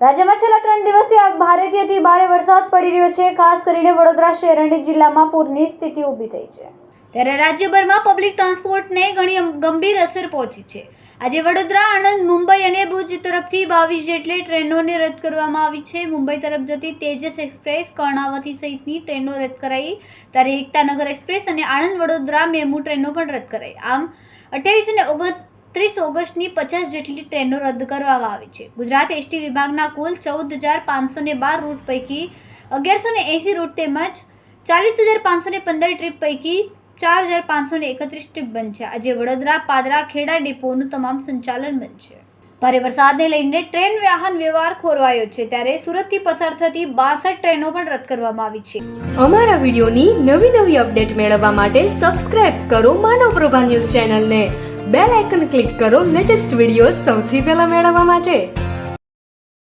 રાજ્યમાં છેલ્લા ત્રણ દિવસથી ભારેથી ભારે વરસાદ પડી રહ્યો છે. ખાસ કરીને વડોદરા, શહેર અને જિલ્લામાં પૂરની સ્થિતિ ઊભી થઈ છે. ત્યારે રાજ્યભરમાં પબ્લિક ટ્રાન્સપોર્ટને ઘણી ગંભીર અસર પહોંચી છે. આજે વડોદરા, આણંદ, મુંબઈ અને ભુજ તરફથી બાવીસ જેટલી ટ્રેનોને રદ કરવામાં આવી છે. મુંબઈ તરફ જતી તેજસ એક્સપ્રેસ, કર્ણાવતી સહિતની ટ્રેનો રદ કરાઈ. ત્યારે એકતાનગર એક્સપ્રેસ અને આણંદ, વડોદરા, મેમુ ટ્રેનો પણ રદ કરાઈ. આમ, અઠ્યાવીસ અને ઓગણત્રીસ ઓગસ્ટની પચાસ જેટલી ટ્રેનો રદ કરવામાં આવી છે. ગુજરાત એસટી વિભાગના કુલ ચૌદ હજાર પાંચસો ને બાર રૂટ પૈકી અગિયારસો ને એંસી રૂટ તેમજ ચાલીસ હજાર પાંચસો ને પંદર ટ્રીપ પૈકી ચાર હજાર પાંચસો ને એકત્રીસ ટ્રીપ બનશે. આજે વડોદરા, પાદરા, ખેડા ડેપોનું તમામ સંચાલન બનશે. ભારે વરસાદને લઈને ટ્રેન વાહન વ્યવહાર ખોરવાયો છે. ત્યારે સુરતથી પસાર થતી બાસઠ ટ્રેનો પણ રદ કરવામાં આવી છે. અમારા વિડીયોની નવી નવી અપડેટ મેળવવા માટે સબસ્ક્રાઇબ કરો માનવ પ્રભા ન્યૂઝ ચેનલને. બેલ આઇકન ક્લિક કરો લેટેસ્ટ વીડિયો સૌથી પહેલા મેળવવા માટે.